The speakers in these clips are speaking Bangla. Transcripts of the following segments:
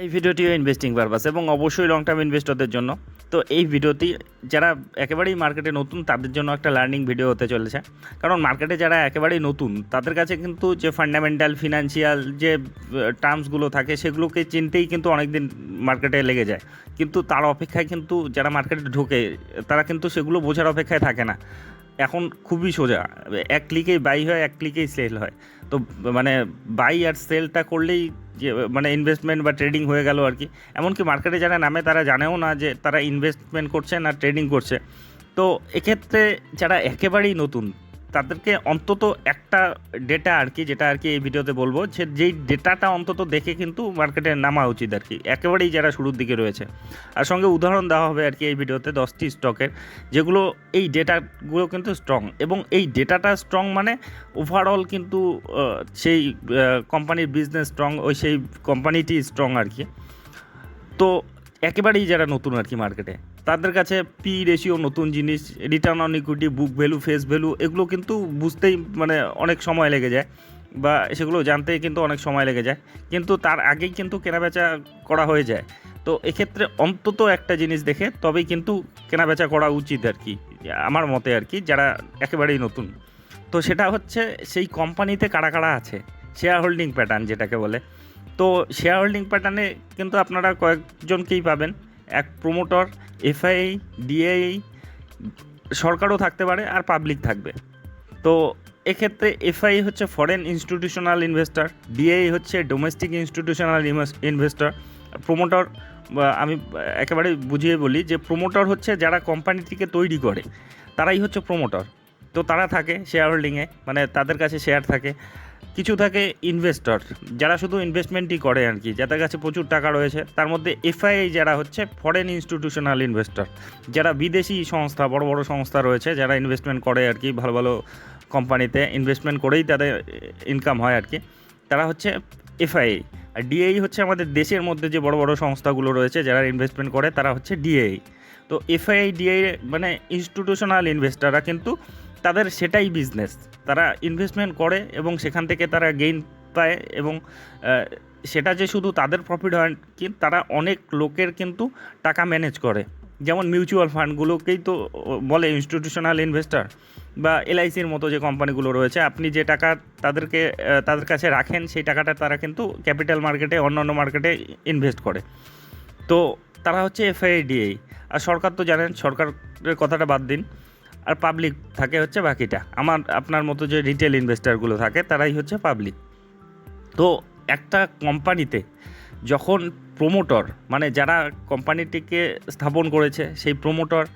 এই ভিডিওটিও ইনভেস্টিং পারপাস এবং অবশ্যই লং টার্ম ইনভেস্টরদের জন্য। তো এই ভিডিওটি যারা একেবারেই মার্কেটে নতুন, তাদের জন্য একটা লার্নিং ভিডিও হতে চলেছে। কারণ মার্কেটে যারা একেবারেই নতুন, তাদের কাছে কিন্তু যে ফান্ডামেন্টাল ফিনান্সিয়াল যে টার্মসগুলো থাকে, সেগুলোকে চিনতেই কিন্তু অনেক দিন মার্কেটে লেগে যায়। কিন্তু তার অপেক্ষায় কিন্তু যারা মার্কেটে ঢোকে, তারা কিন্তু সেগুলো বোঝার অপেক্ষায় থাকে না। এখন খুবই সোজা। এক ক্লিকেই বাই হয়, এক ক্লিকেই সেল হয়। তো মানে বাই আর সেলটা করলেই যে মানে ইনভেস্টমেন্ট বা ট্রেডিং হয়ে গেল আর কি। এমনকি মার্কেটে যারা নামে তারা জানেও না যে, তারা ইনভেস্টমেন্ট করছে না ট্রেডিং করছে। তো এক্ষেত্রে যারা একেবারেই নতুন তাদেরকে অন্তত একটা ডেটা আর কি, যেটা আর কি এই ভিডিওতে বলব যে যেই ডেটাটা অন্তত দেখে কিন্তু মার্কেটে নামা উচিত আর কি। একেবারেই যারা শুরুর দিকে রয়েছে। আর সঙ্গে উদাহরণ দেওয়া হবে আর কি এই ভিডিওতে দশটি স্টকের যেগুলো এই ডেটাগুলো কিন্তু স্ট্রং এবং এই ডেটাটা স্ট্রং মানে ওভারঅল কিন্তু সেই কোম্পানির বিজনেস স্ট্রং ওই সেই কোম্পানিটি স্ট্রং আর কি। তো একেবারেই যারা নতুন আর কি মার্কেটে তাদের কাছে পি রেশিও নতুন জিনিস return on equity book value face value এগুলো কিন্তু বুঝতেই মানে অনেক সময় লেগে যায় বা সেগুলো জানতেই কিন্তু অনেক সময় লেগে যায়। কিন্তু তার আগেই কিন্তু কেনাবেচা করা হয়ে যায়। তো এক্ষেত্রে অন্তত একটা জিনিস দেখে তবেই কিন্তু কেনাবেচা করা উচিত আর কি, আমার মতে আর কি, যারা একেবারেই নতুন। তো সেটা হচ্ছে সেই কোম্পানিতে কারা কারা আছে? শেয়ার হোল্ডিং প্যাটার্ন যেটাকে বলে। তো শেয়ার হোল্ডিং প্যাটার্নে কিন্তু আপনারা কয়েকজনকেই পাবেন। এক প্রোমোটর এফআই ডিআই সরকারও থাকতে পারে আর পাবলিক থাকবে। তো এক্ষেত্রে এফআই হচ্ছে ফরেন ইনস্টিটিউশনাল ইনভেস্টর ডিআই হচ্ছে ডোমেস্টিক ইনস্টিটিউশনাল ইনভেস্টর প্রোমোটর আমি একেবারে বুঝিয়ে বলি যে প্রোমোটর হচ্ছে যারা কোম্পানিটিকে তৈরি করে, তারাই হচ্ছে প্রোমোটর তো তারা থাকে শেয়ার হোল্ডিংয়ে মানে তাদের কাছে শেয়ার থাকে। কিছু থাকে ইনভেস্টর যারা শুধু ইনভেস্টমেন্টই করে আর কি, যাদের কাছে প্রচুর টাকা রয়েছে, তার মধ্যে এফআইআই যারা হচ্ছে ফরেন ইনস্টিটিউশনাল ইনভেস্টর যারা বিদেশি সংস্থা, বড় বড় সংস্থা রয়েছে, যারা ইনভেস্টমেন্ট করে আর কি, ভালো ভালো কোম্পানিতে ইনভেস্টমেন্ট করেই তাদের ইনকাম হয় আর কি, তারা হচ্ছে এফআইআই আর ডিএই হচ্ছে আমাদের দেশের মধ্যে যে বড় বড় সংস্থাগুলো রয়েছে, যারা ইনভেস্টমেন্ট করে, তারা হচ্ছে ডিএই তো এফআইআই ডিআই মানে ইনস্টিটিউশনাল ইনভেস্টাররা কিন্তু তাদের সেটাই বিজনেস তারা ইনভেস্টমেন্ট করে এবং সেখান থেকে তারা গেইন পায় এবং সেটা যে শুধু তাদের প্রফিট হয় কি তারা অনেক লোকের কিন্তু টাকা ম্যানেজ করে। যেমন মিউচুয়াল ফান্ডগুলোকেই তো বলে ইনস্টিটিউশনাল ইনভেস্টার বা এলআইসির মতো যে কোম্পানিগুলো রয়েছে, আপনি যে টাকা তাদেরকে তাদের কাছে রাখেন, সেই টাকাটা তারা কিন্তু ক্যাপিটাল মার্কেটে অন্যান্য মার্কেটে ইনভেস্ট করে। তো তারা হচ্ছে এফআইডিআই আর সরকার তো জানেন, সরকারের কথাটা বাদ দিন। আর পাবলিক থাকে হচ্ছে বাকিটা। আমার, আপনার মতো যে রিটেল ইনভেস্টারগুলো থাকে, তারাই হচ্ছে পাবলিক তো একটা কোম্পানিতে যখন প্রোমোটর মানে যারা কোম্পানিটিকে স্থাপন করেছে, সেই প্রোমোটর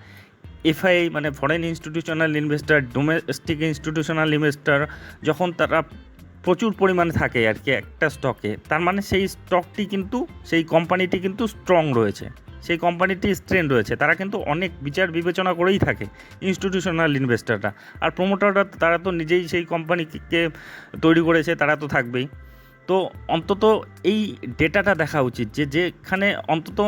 এফআই মানে foreign institutional investor domestic institutional investor যখন তারা প্রচুর পরিমাণে থাকে আর কি একটা স্টকে তার মানে সেই স্টকটি কিন্তু, সেই কোম্পানিটি কিন্তু স্ট্রং রয়েছে। সেই কোম্পানিটি স্ট্রেন রয়েছে। তারা কিন্তু অনেক বিচার বিবেচনা করেই থাকে ইনস্টিটিউশনাল ইনভেস্টাররা আর প্রোমোটাররা তারা তো নিজেই সেই কোম্পানিকে তৈরি করেছে, তারা তো থাকবেই। তো অন্তত এই ডেটাটা দেখা উচিত যে, যেখানে অন্তত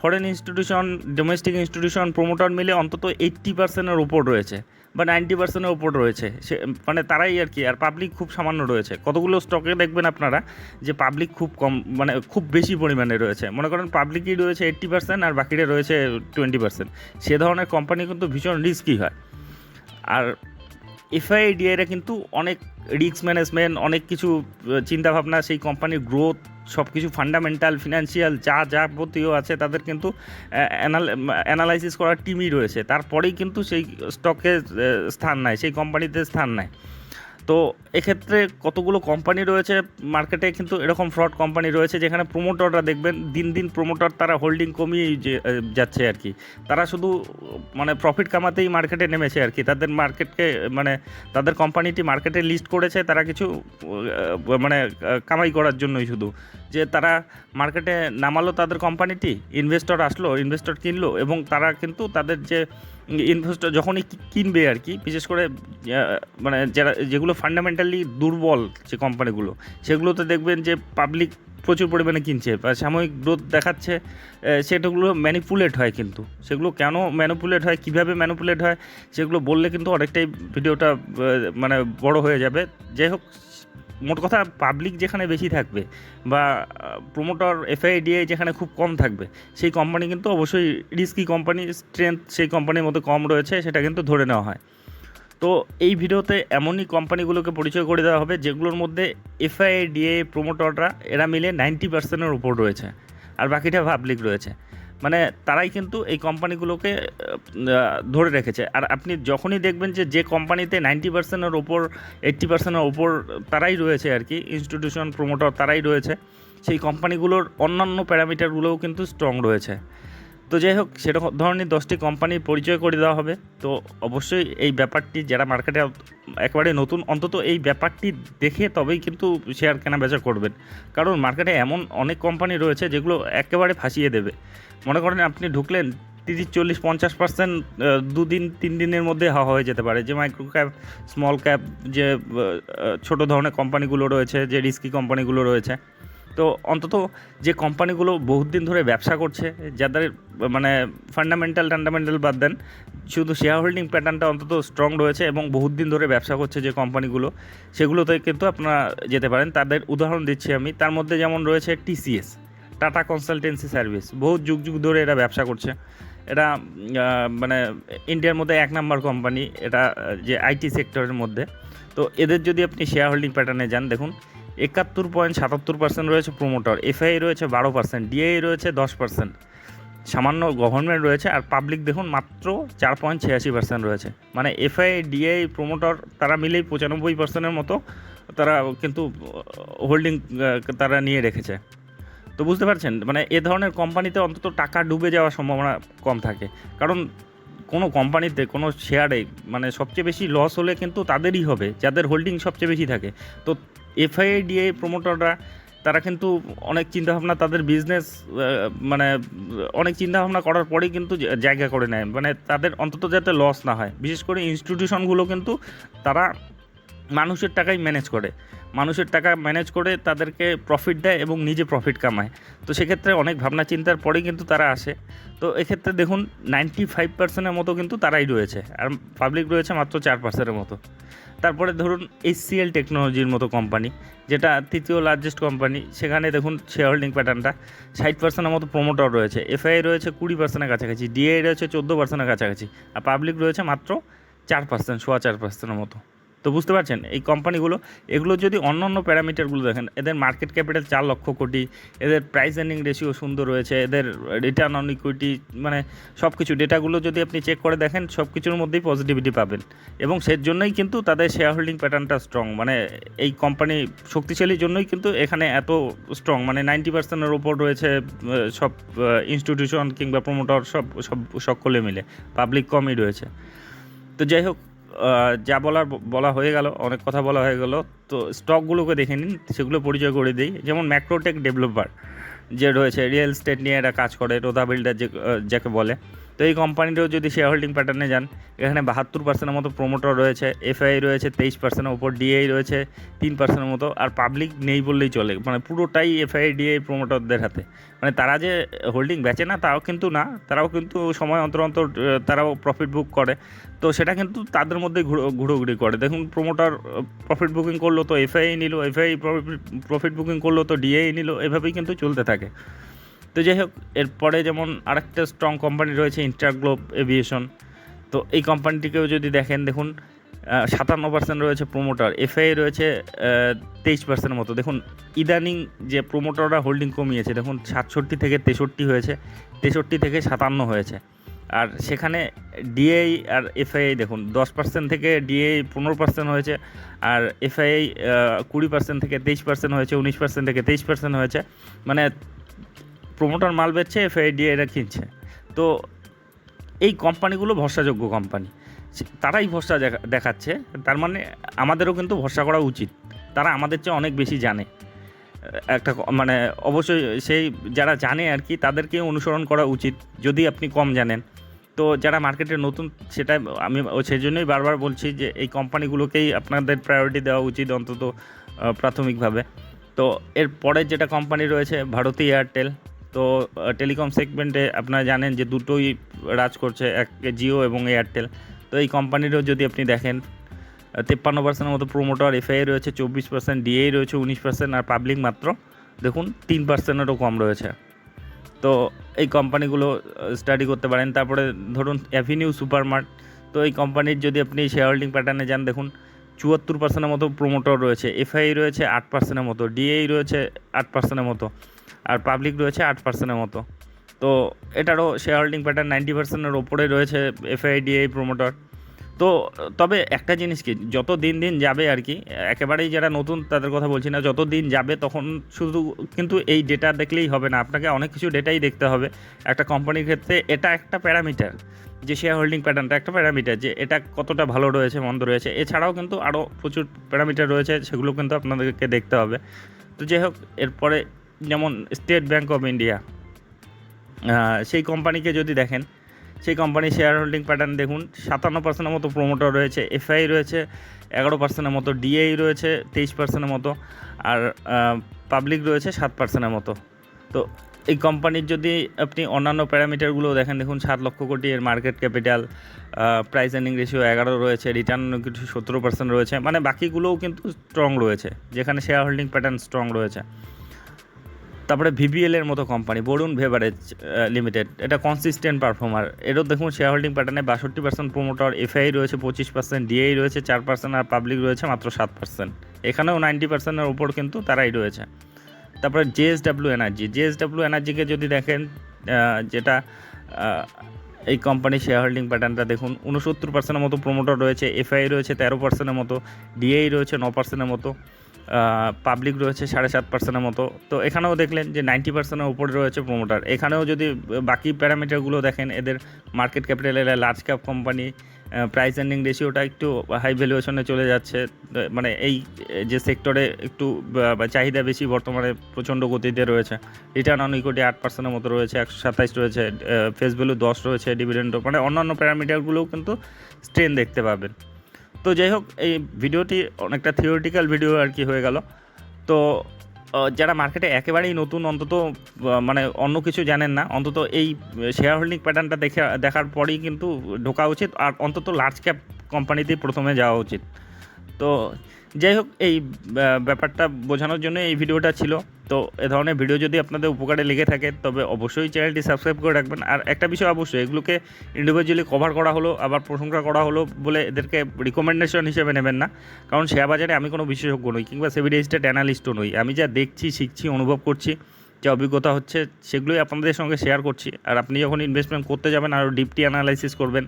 foreign institution domestic institution promoter মিলে অন্তত এইট্টি পার্সেন্টের ওপর রয়েছে। বা নাইনটি পার্সেন্টের ওপর রয়েছে। সে মানে তারাই আর কি, আর পাবলিক খুব সামান্য রয়েছে। কতগুলো স্টকে দেখবেন আপনারা যে পাবলিক খুব কম মানে খুব বেশি পরিমাণে রয়েছে। মনে করেন পাবলিকই রয়েছে এইট্টি পার্সেন্ট আর বাকিটা রয়েছে টোয়েন্টি পার্সেন্ট। সে ধরনের কোম্পানি কিন্তু ভীষণ রিস্কি হয়। আর এফআইডিআইরা কিন্তু অনেক রিস্ক ম্যানেজমেন্ট অনেক কিছু চিন্তাভাবনা, সেই কোম্পানির গ্রোথ সব কিছু ফান্ডামেন্টাল ফিনান্সিয়াল যা যাবতীয় আছে, তাদের কিন্তু অ্যানালাইসিস করার টিমই রয়েছে। তারপরেই কিন্তু সেই স্টকে স্থান নেয় সেই কোম্পানিতে স্থান নেয় তো এক্ষেত্রে কতগুলো কোম্পানি রয়েছে মার্কেটে কিন্তু এরকম ফ্রড কোম্পানি রয়েছে যেখানে প্রোমোটররা দেখবেন, দিন দিন প্রোমোটর তারা হোল্ডিং কমিয়ে যাচ্ছে আর কি। তারা শুধু মানে প্রফিট কামাতেই মার্কেটে নেমেছে আর কি। তাদের মার্কেটকে মানে তাদের কোম্পানিটি মার্কেটে লিস্ট করেছে তারা কিছু মানে কামাই করার জন্যই শুধু। যে তারা মার্কেটে নামালো তাদের কোম্পানিটি ইনভেস্টর আসলো ইনভেস্টর কিনলো এবং তারা কিন্তু তাদের যে ইনভেস্টর যখনই কিনবে আর কি, বিশেষ করে মানে যারা যেগুলো ফান্ডামেন্টালি দুর্বল যে কোম্পানিগুলো, সেগুলোতে দেখবেন যে পাবলিক প্রচুর পরিমাণে কিনছে বা সাময়িক গ্রোথ দেখাচ্ছে সেটাগুলো ম্যানিপুলেট হয় কিন্তু। সেগুলো কেন ম্যানিপুলেট হয়, কীভাবে ম্যানিপুলেট হয়, সেগুলো বললে কিন্তু অনেকটাই ভিডিওটা মানে বড় হয়ে যাবে। যাই হোক মোট কথা পাবলিক যেখানে বেশি থাকবে বা প্রোমোটর এফআইডিআই যেখানে খুব কম থাকবে, সেই কোম্পানি কিন্তু অবশ্যই রিস্কি কোম্পানি স্ট্রেংথ সেই কোম্পানির মধ্যে কম রয়েছে, সেটা কিন্তু ধরে নেওয়া হয়। তো এই ভিডিওতে এমনই কোম্পানিগুলোকে পরিচয় করে দেওয়া হবে, যেগুলোর মধ্যে এফআইডিএ প্রোমোটররা এরা মিলে নাইনটি পার্সেন্টের উপর রয়েছে, আর বাকিটা পাবলিক রয়েছে। মানে তারাই কিন্তু এই কোম্পানিগুলোকে ধরে রেখেছে। আর আপনি যখনই দেখবেন যে যে কোম্পানিতে নাইনটি পার্সেন্টের ওপর, এইট্টি পার্সেন্টের ওপর তারাই রয়েছে আর কি ইনস্টিটিউশন প্রোমোটার তারাই রয়েছে, সেই কোম্পানিগুলোর অন্যান্য প্যারামিটারগুলোও কিন্তু স্ট্রং রয়েছে। তো যাই হোক, সেরকম ধরনের দশটি কোম্পানির পরিচয় করে দেওয়া হবে। তো অবশ্যই এই ব্যাপারটি যারা মার্কেটে একেবারে নতুন, অন্তত এই ব্যাপারটি দেখে তবেই কিন্তু শেয়ার কেনা বেচা করবেন। কারণ মার্কেটে এমন অনেক কোম্পানি রয়েছে যেগুলো একেবারে ফাঁসিয়ে দেবে। মনে করেন আপনি ঢুকলেন তিরিশ, চল্লিশ, পঞ্চাশ পার্সেন্ট দুদিন, তিন দিনের মধ্যে হাওয়া হয়ে যেতে পারে। যে মাইক্রো ক্যাপ স্মল ক্যাপ যে ছোট ধরনের কোম্পানিগুলো রয়েছে, যে রিস্কি কোম্পানিগুলো রয়েছে। তো অন্তত যে কোম্পানিগুলো বহুত দিন ধরে ব্যবসা করছে, যাদের মানে ফান্ডামেন্টাল টান্ডামেন্টাল বাদ দেন, শুধু শেয়ার হোল্ডিং প্যাটার্নটা অন্তত স্ট্রং রয়েছে এবং বহুত দিন ধরে ব্যবসা করছে যে কোম্পানিগুলো, সেগুলোতে কিন্তু আপনারা যেতে পারেন। তাদের উদাহরণ দিচ্ছি আমি। তার মধ্যে যেমন রয়েছে টিসিএস টাটা কনসালটেন্সি সার্ভিস বহু যুগ যুগ ধরে এরা ব্যবসা করছে। এটা মানে ইন্ডিয়ার মধ্যে এক নাম্বার কোম্পানি এটা, যে আইটি সেক্টরের মধ্যে। তো এদের যদি আপনি শেয়ার হোল্ডিং প্যাটার্নে যান, দেখুন একাত্তর পয়েন্ট সাতাত্তর পার্সেন্ট রয়েছে প্রোমোটর এফআই রয়েছে বারো পার্সেন্ট ডিআই রয়েছে দশ পার্সেন্ট সামান্য গভর্নমেন্ট রয়েছে আর পাবলিক দেখুন মাত্র চার পয়েন্ট ছিয়াশি পার্সেন্ট রয়েছে। মানে এফআই ডিআই প্রোমোটর তারা মিলেই পঁচানব্বই পার্সেন্টের মতো তারা কিন্তু হোল্ডিং তারা নিয়ে রেখেছে। তো বুঝতে পারছেন? মানে এ ধরনের কোম্পানিতে অন্তত টাকা ডুবে যাওয়ার সম্ভাবনা কম থাকে। কারণ কোনো কোম্পানিতে কোনো শেয়ারে মানে সবচেয়ে বেশি লস হলে কিন্তু তাদেরই হবে, যাদের হোল্ডিং সবচেয়ে বেশি থাকে। তো এফআইডিএ প্রমোটাররা তারা কিন্তু অনেক চিন্তাভাবনা তাদের বিজনেস মানে অনেক চিন্তাভাবনা করার পরেই কিন্তু জায়গা করে নেয়। মানে তাদের অন্তত যাতে লস না হয়। বিশেষ করে ইনস্টিটিউশনগুলো কিন্তু তারা মানুষের টাকাই ম্যানেজ করে। মানুষের টাকা ম্যানেজ করে তাদেরকে প্রফিট দেয় এবং নিজে প্রফিট কামায়। তো সেক্ষেত্রে অনেক ভাবনা চিন্তার পরেই কিন্তু তারা আসে। তো এক্ষেত্রে দেখুন নাইনটি ফাইভ পার্সেন্টের মতো কিন্তু তারাই রয়েছে। আর পাবলিক রয়েছে মাত্র চার পার্সেন্টের মতো। তারপরে ধরুন এইচসিএল টেকনোলজির মতো কোম্পানি যেটা তৃতীয় লার্জেস্ট কোম্পানি সেখানে দেখুন শেয়ার হোল্ডিং প্যাটার্নটা ষাট পার্সেন্টের মতো প্রোমোটর রয়েছে। এফআই রয়েছে কুড়ি পার্সেন্টের কাছাকাছি ডিআই রয়েছে চোদ্দ পার্সেন্টের কাছাকাছি। আর পাবলিক রয়েছে মাত্র চার পার্সেন্ট সোয়া চার পার্সেন্টের মতো। তো বুঝতে পারছেন, এই কোম্পানিগুলো, এগুলো যদি অন্য অন্য প্যারামিটারগুলো দেখেন, এদের মার্কেট ক্যাপিটাল চার লক্ষ কোটি, এদের প্রাইস এর্নিং রেশিও সুন্দর রয়েছে, এদের রিটার্ন অন ইকুইটি মানে সব কিছু ডেটাগুলো যদি আপনি চেক করে দেখেন সব কিছুর মধ্যেই পজিটিভিটি পাবেন। এবং সের জন্যই কিন্তু তাদের শেয়ার হোল্ডিং প্যাটার্নটা স্ট্রং মানে এই কোম্পানি শক্তিশালীর জন্যই কিন্তু এখানে এত স্ট্রং মানে নাইনটি পার্সেন্টের ওপর রয়েছে সব ইনস্টিটিউশন কিংবা প্রমোটর সব সব, সকলে মিলে পাবলিক কমই রয়েছে। তো যাই হোক যা বলার বলা হয়ে গেল, অনেক কথা বলা হয়ে গেল, তো স্টকগুলোকে দেখে নিন, সেগুলো পরিচয় করে দিই। যেমন ম্যাক্রোটেক ডেভেলপার যে রয়েছে রিয়েল স্টেট নিয়ে এরা কাজ করে রোদা বিল্ডার যে যাকে বলে। তো এই কোম্পানিটাও যদি শেয়ার হোল্ডিং প্যাটার্নে যান, এখানে বাহাত্তর পার্সেন্টের মতো প্রোমোটর রয়েছে এফআই রয়েছে, তেইশ পার্সেন্টের ওপর ডিআই রয়েছে, তিন পার্সেন্টের মতো, আর পাবলিক নেই বললেই চলে। মানে পুরোটাই এফআই ডিআই প্রোমোটরদের হাতে। মানে তারা যে হোল্ডিং বেচে না, তাও কিন্তু না, তারাও কিন্তু সময় অন্তর অন্তর তারাও প্রফিট বুক করে। তো সেটা কিন্তু তাদের মধ্যে ঘুরোঘুরি করে। দেখুন প্রোমোটার প্রফিট বুকিং করল তো এফআই নিল এফআই প্রফিট বুকিং করল তো ডিআই নিল, এভাবেই কিন্তু চলতে থাকে। তো যাই হোক, এরপরে যেমন আরেকটা স্ট্রং কোম্পানি রয়েছে ইন্টারগ্লোব এভিয়েশন তো এই কোম্পানিটিকেও যদি দেখেন, দেখুন সাতান্ন পার্সেন্ট রয়েছে প্রোমোটার এফআই রয়েছে তেইশ পার্সেন্টের মতো। দেখুন, ইদানিং যে প্রোমোটাররা হোল্ডিং কমিয়েছে, দেখুন, সাতষট্টি থেকে তেষট্টি হয়েছে, তেষট্টি থেকে সাতান্ন হয়েছে। আর সেখানে ডিএই আর এফআইআই দেখুন, দশ পার্সেন্ট থেকে ডিএই পনেরো পার্সেন্ট হয়েছে, আর এফআইআই কুড়ি পার্সেন্ট থেকে তেইশ পার্সেন্ট হয়েছে, উনিশ পার্সেন্ট থেকে তেইশ পার্সেন্ট হয়েছে। মানে প্রোমোটার মাল বেচছে এফআইআই ডিএরা কিনছে। তো এই কোম্পানিগুলো ভরসাযোগ্য কোম্পানি। তারাই ভরসা দেখাচ্ছে। তার মানে আমাদেরও কিন্তু ভরসা করা উচিত। তারা আমাদের চেয়ে অনেক বেশি জানে। একটা মানে অবশ্যই সেই যারা জানে আর কি, তাদেরকে অনুসরণ করা উচিত, যদি আপনি কম জানেন। তো যারা মার্কেটে নতুন, সেটা আমি সেই জন্যই বারবার বলছি যে, এই কোম্পানিগুলোকেই আপনাদের প্রায়োরিটি দেওয়া উচিত অন্তত প্রাথমিকভাবে। তো এর পরে যেটা কোম্পানি রয়েছে, ভারতী এয়ারটেল তো টেলিকম সেগমেন্টে আপনারা জানেন যে দুটোই রাজ করছে, এক জিও এবং এয়ারটেল। তো এই কোম্পানিরও যদি আপনি দেখেন তেপ্পান্ন পার্সেন্টের মতো প্রোমোটার এফআইআই রয়েছে, চব্বিশ পার্সেন্ট ডিএই রয়েছে, উনিশ পার্সেন্ট আর পাবলিক মাত্র। দেখুন, তিন পার্সেন্টেরও কম রয়েছে। তো এই কোম্পানিগুলো স্টাডি করতে পারেন। তারপরে ধরুন অ্যাভিনিউ সুপারমার্ট তো এই কোম্পানির যদি আপনি শেয়ার হোল্ডিং প্যাটার্নে যান, দেখুন, চুয়াত্তর পার্সেন্টের মতো প্রোমোটর রয়েছে এফআই রয়েছে, আট পার্সেন্টের মতো ডিএই রয়েছে, আট পার্সেন্টের মতো। আর পাবলিক রয়েছে আট পার্সেন্টের মতো। তো এটারও শেয়ার হোল্ডিং প্যাটার্ন নাইনটি পার্সেন্টের ওপরে রয়েছে এফআই ডিএই প্রোমোটর তো তবে একটা জিনিস কি, যত দিন দিন যাবে আর কি, একেবারেই যারা নতুন তাদের কথা বলছি না, যত দিন যাবে তখন শুধু কিন্তু এই ডেটা দেখলেই হবে না, আপনাকে অনেক কিছু ডেটাই দেখতে হবে। একটা কোম্পানির ক্ষেত্রে এটা একটা প্যারামিটার, যে শেয়ার হোল্ডিং প্যাটার্নটা একটা প্যারামিটার, যে এটা কতটা ভালো রয়েছে, মন্দ রয়েছে। এছাড়াও কিন্তু আরও প্রচুর প্যারামিটার রয়েছে, সেগুলো কিন্তু আপনাদেরকে দেখতে হবে। তো যাই হোক, এরপরে যেমন স্টেট ব্যাঙ্ক অফ ইন্ডিয়া সেই কোম্পানিকে যদি দেখেন, সেই কোম্পানির শেয়ার হোল্ডিং প্যাটার্ন দেখুন, সাতান্ন পার্সেন্টের মতো প্রোমোটার রয়েছে এফআই রয়েছে, এগারো পার্সেন্টের মতো ডিআই রয়েছে, তেইশ পার্সেন্টের মতো, আর পাবলিক রয়েছে সাত পার্সেন্টের মতো। তো এই কোম্পানির যদি আপনি অন্যান্য প্যারামিটারগুলো দেখেন, দেখুন সাত লক্ষ কোটি এর market capital price earning ratio এগারো রয়েছে রিটার্ন কিছু সতেরো পার্সেন্ট রয়েছে মানে বাকিগুলোও কিন্তু স্ট্রং রয়েছে, যেখানে শেয়ার হোল্ডিং প্যাটার্ন স্ট্রং রয়েছে। তারপরে ভিবিএল এর মতো কোম্পানি বরুণ ভেভারেজ লিমিটেড এটা কনসিস্টেন্ট পারফর্মার এরও দেখুন শেয়ার হোল্ডিং প্যাটার্নে বাষট্টি পার্সেন্ট প্রোমোটার এফআই রয়েছে পঁচিশ পার্সেন্ট ডিআই রয়েছে চার পার্সেন্ট আর পাবলিক রয়েছে মাত্র সাত পার্সেন্ট এখানেও নাইনটি পার্সেন্টের উপর কিন্তু তারাই রয়েছে। তারপরে জেএসডাব্লিউ এনার্জি জেএসডাব্লিউ এনার্জিকে যদি দেখেন যেটা এই কোম্পানির শেয়ার হোল্ডিং প্যাটার্নটা দেখুন উনসত্তর পার্সেন্টের মতো প্রোমোটার রয়েছে এফআই রয়েছে তেরো পার্সেন্টের মতো ডিআই রয়েছে ন পার্সেন্টের মতো। পাবলিক রয়েছে সাড়ে সাত পার্সেন্টের মতো। তো এখানেও দেখলেন যে নাইনটি পার্সেন্টের উপরে রয়েছে প্রোমোটার এখানেও যদি বাকি প্যারামিটারগুলো দেখেন, এদের market capital large cap company price ending রেশিওটা একটু হাই ভ্যালুয়েশনে চলে যাচ্ছে। মানে এই যে সেক্টরে একটু চাহিদা বেশি বর্তমানে প্রচণ্ড গতিতে রয়েছে। রিটার্ন অন ইকুইটি আট পার্সেন্টের মতো রয়েছে, একশো সাতাইশ রয়েছে ফেস ভ্যালু দশ রয়েছে ডিভিডেন্ডও মানে অন্যান্য প্যারামিটারগুলোও কিন্তু স্ট্রেন দেখতে পাবেন। তো যাই হোক এই ভিডিওটি অনেকটা থিওরিটিক্যাল ভিডিও আর কি হয়ে গেল। তো যারা মার্কেটে একেবারেই নতুন, অন্তত মানে অন্য কিছু জানেন না, অন্তত এই শেয়ার হোল্ডিং প্যাটার্নটা দেখে, দেখার পরেই কিন্তু ঢোকা উচিত, আর অন্তত লার্জ ক্যাপ কোম্পানিতেই প্রথমে যাওয়া উচিত। তো যাই হোক এই ব্যাপারটা বোঝানোর জন্য এই ভিডিওটা ছিল। তো এ ধরনের ভিডিও যদি আপনাদের উপকারে লেগে থাকে, তবে অবশ্যই চ্যানেলটি সাবস্ক্রাইব করে রাখবেন। আর একটা বিষয় অবশ্যই, এগুলোকে ইন্ডিভিজুয়ালি কভার করা হলো, আবার প্রশংসা করা হলো বলে এদেরকে রিকমেন্ডেশন হিসেবে নেবেন না। কারণ শেয়ার বাজারে আমি কোনো বিশেষজ্ঞ নই, কিংবা সেভি রেজিস্টার্ড অ্যানালিস্টও নই। আমি যা দেখছি, শিখছি, অনুভব করছি যে অভিজ্ঞতা হচ্ছে, সেগুলোই আপনাদের সঙ্গে শেয়ার করছি। আর আপনি যখন ইনভেস্টমেন্ট করতে যাবেন আরও ডিপটি অ্যানালাইসিস করবেন,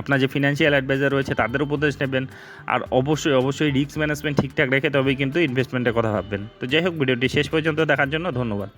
আপনার যে ফিনান্সিয়াল অ্যাডভাইজার রয়েছে, তাদের উপদেশ নেবেন। আর অবশ্যই অবশ্যই রিস্ক ম্যানেজমেন্ট ঠিকঠাক রেখে তবেই কিন্তু ইনভেস্টমেন্টের কথা ভাববেন। তো যাই হোক ভিডিওটি শেষ পর্যন্ত দেখার জন্য ধন্যবাদ।